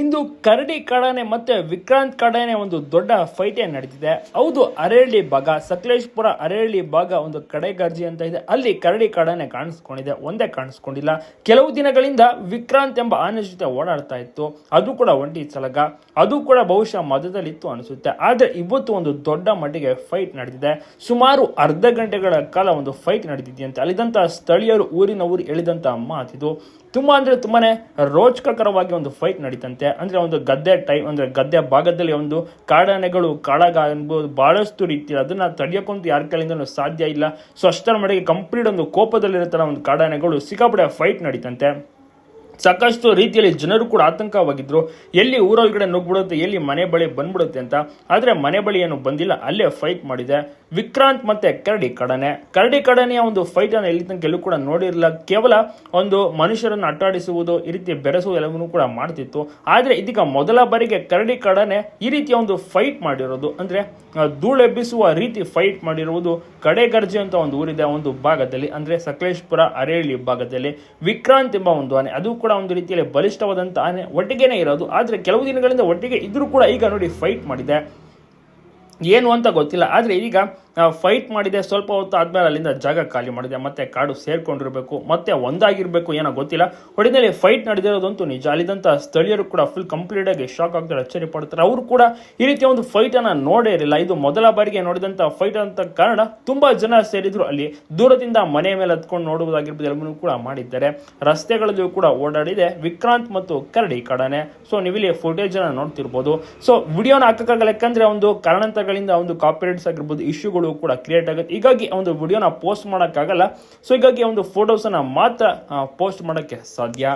ಇಂದು ಕರಡಿ ಕಡಾನೆ ಮತ್ತೆ ವಿಕ್ರಾಂತ್ ಕಡಾನೆ ಒಂದು ದೊಡ್ಡ ಫೈಟ್ ನಡೀತಿದೆ? ಹೌದು ಅರೇಳಿ ಭಾಗ, ಸಕಲೇಶ್ಪುರ ಅರೇಳಿ ಭಾಗ ಒಂದು ಕಡೆಗರ್ಜಿ ಅಂತ ಇದೆ. ಅಲ್ಲಿ ಕರಡಿ ಕಾಡನೆ ಕಾಣಿಸ್ಕೊಂಡಿದೆ, ಒಂದೇ ಕಾಣಿಸ್ಕೊಂಡಿಲ್ಲ. ಕೆಲವು ದಿನಗಳಿಂದ ವಿಕ್ರಾಂತ್ ಎಂಬ ಆನೆ ಜೊತೆ ಓಡಾಡ್ತಾ ಇತ್ತು. ಅದು ಕೂಡ ಒಂಟಿ ಸಲಗ. ಅದು ಕೂಡ ಬಹುಶಃ ಮಧ್ಯದಲ್ಲಿತ್ತು ಅನಿಸುತ್ತೆ. ಆದ್ರೆ ಇವತ್ತು ಒಂದು ದೊಡ್ಡ ಮಟ್ಟಿಗೆ ಫೈಟ್ ನಡೆದಿದೆ ಸುಮಾರು ಅರ್ಧ ಗಂಟೆಗಳ ಕಾಲ ಒಂದು ಫೈಟ್ ನಡೆದಿದೆಯಂತೆ ಅಲ್ಲಿದ್ದಂತಹ ಸ್ಥಳೀಯರು ಊರಿನ ಊರು ಎಳಿದಂತ ಮಾತಿದು. ತುಂಬಾ ಅಂದ್ರೆ ತುಂಬಾನೇ ರೋಚಕಕರವಾಗಿ ಒಂದು ಫೈಟ್ ನಡೀತಂತೆ. ಅಂದ್ರೆ ಒಂದು ಗದ್ದೆ ಟೈಮ್ ಅಂದ್ರೆ ಗದ್ದೆ ಭಾಗದಲ್ಲಿ ಒಂದು ಕಾಡಾನೆಗಳು, ಕಾಳಗ ಅನ್ಬೋದು ಬಹಳಷ್ಟು ರೀತಿ ಅದನ್ನ ತಡೆಯೋಕ್ಕಂತೂ ಯಾರ ಕೈಲಿಂದನೂ ಸಾಧ್ಯ ಇಲ್ಲ. ಸೊ ಅಷ್ಟರ ಮಟ್ಟಿಗೆ ಕಂಪ್ಲೀಟ್ ಒಂದು ಕೋಪದಲ್ಲಿರೋ ಒಂದು ಕಾಡಾನೆಗಳು ಸಿಕ್ಕಾಪಟ್ಟೆ ಫೈಟ್ ನಡೀತಂತೆ. ಸಾಕಷ್ಟು ರೀತಿಯಲ್ಲಿ ಜನರು ಕೂಡ ಆತಂಕವಾಗಿದ್ರು. ಎಲ್ಲಿ ಊರೊಳಗಡೆ ನುಗ್ಬಿಡುತ್ತೆ, ಎಲ್ಲಿ ಮನೆ ಬಳಿ ಬಂದ್ಬಿಡುತ್ತೆ ಅಂತ. ಆದರೆ ಮನೆ ಬಳಿ ಏನು ಬಂದಿಲ್ಲ, ಅಲ್ಲೇ ಫೈಟ್ ಮಾಡಿದೆ. ವಿಕ್ರಾಂತ್ ಮತ್ತೆ ಕರಡಿ ಕಡನೆ ಕರಡಿ ಕಡನೆಯ ಒಂದು ಫೈಟ್ ಅನ್ನು ಎಲ್ಲಿ ತನಕ ಎಲ್ಲೂ ಕೂಡ ನೋಡಿರಲಿಲ್ಲ. ಕೇವಲ ಒಂದು ಮನುಷ್ಯರನ್ನು ಅಟ್ಟಾಡಿಸುವುದು ಈ ರೀತಿ ಬೆರೆಸುವುದು ಎಲ್ಲವನ್ನೂ ಕೂಡ ಮಾಡ್ತಿತ್ತು. ಆದರೆ ಇದೀಗ ಮೊದಲ ಬಾರಿಗೆ ಕರಡಿ ಕಡನೆ ಈ ರೀತಿಯ ಒಂದು ಫೈಟ್ ಮಾಡಿರೋದು. ಅಂದ್ರೆ ಧೂಳೆಬ್ಬಿಸುವ ರೀತಿ ಫೈಟ್ ಮಾಡಿರುವುದು ಕಡೆಗರ್ಜೆ ಅಂತ ಒಂದು ಊರಿದೆ ಒಂದು ಭಾಗದಲ್ಲಿ. ಅಂದ್ರೆ ಸಕಲೇಶ್ಪುರ, ಅರೇಳಿ ಭಾಗದಲ್ಲಿ. ವಿಕ್ರಾಂತ್ ಎಂಬ ಒಂದು ಆನೆ, ಅದು ಕೂಡ ಒಂದು ರೀತಿಯಲ್ಲಿ ಬಲಿಷ್ಠವಾದಂಥ ಆನೆ ಒಟ್ಟಿಗೆನೇ ಇರೋದು. ಆದರೆ ಕೆಲವು ದಿನಗಳಿಂದ ಒಟ್ಟಿಗೆ ಇದ್ದರೂ ಕೂಡ ಈಗ ನೋಡಿ ಫೈಟ್ ಮಾಡಿದೆ. ಏನು ಅಂತ ಗೊತ್ತಿಲ್ಲ. ಆದರೆ ಈಗ ಫೈಟ್ ಮಾಡಿದೆ, ಸ್ವಲ್ಪ ಹೊತ್ತು ಆದಮೇಲೆ ಅಲ್ಲಿಂದ ಜಾಗ ಖಾಲಿ ಮಾಡಿದೆ. ಮತ್ತೆ ಕಾಡು ಸೇರ್ಕೊಂಡಿರಬೇಕು, ಮತ್ತೆ ಒಂದಾಗಿರಬೇಕು, ಏನೋ ಗೊತ್ತಿಲ್ಲ. ಹೊಡಿನಲ್ಲಿ ಫೈಟ್ ನಡೆದಿರೋದಂತೂ ನಿಜ. ಅಲ್ಲಿದ್ದಂಥ ಸ್ಥಳೀಯರು ಕೂಡ ಫುಲ್ ಕಂಪ್ಲೀಟ್ ಆಗಿ ಶಾಕ್ ಆಗ್ತಾರೆ ಅಚ್ಚರಿ ಪಡ್ತಾರೆ. ಅವರು ಕೂಡ ಈ ರೀತಿಯ ಒಂದು ಫೈಟ್ ಅನ್ನ ನೋಡೇ ಇರಲಿಲ್ಲ. ಇದು ಮೊದಲ ಬಾರಿಗೆ ನೋಡಿದಂಥ ಫೈಟ್ ಅಂತ ಕಾರಣ ತುಂಬಾ ಜನ ಸೇರಿದ್ರು ಅಲ್ಲಿ. ದೂರದಿಂದ ಮನೆ ಮೇಲೆ ಹತ್ಕೊಂಡು ನೋಡುವುದಾಗಿರ್ಬೋದು, ಎಲ್ಲವನ್ನೂ ಕೂಡ ಮಾಡಿದ್ದಾರೆ. ರಸ್ತೆಗಳಲ್ಲೂ ಕೂಡ ಓಡಾಡಿದೆ. ವಿಕ್ರಾಂತ್ ಮತ್ತು ಕರಡಿ ಕಡನೆ. ಸೊ ನೀವಿಲ್ಲಿ ಫುಟೇಜ್ ಅನ್ನ ನೋಡ್ತಿರ್ಬೋದು. ಸೊ ವಿಡಿಯೋನ ಹಾಕಕ್ಕಾಗಲ್ಲ. ಯಾಕಂದ್ರೆ ಒಂದು ಕಾರಣಾಂತರಗಳಿಂದ ಒಂದು ಕಾಪಿರೇಟ್ಸ್ ಆಗಿರ್ಬೋದು ಇಶ್ಯೂಗಳು ಕೂಡ ಕ್ರಿಯೇಟ್ ಆಗುತ್ತೆ. ಹೀಗಾಗಿ ಒಂದು ವಿಡಿಯೋನ ಪೋಸ್ಟ್ ಮಾಡೋಕ್ಕಾಗಲ್ಲ. ಸೊ ಹೀಗಾಗಿ ಒಂದು ಫೋಟೋಸನ್ನು ಮಾತ್ರ ಪೋಸ್ಟ್ ಮಾಡೋಕ್ಕೆ ಸಾಧ್ಯ.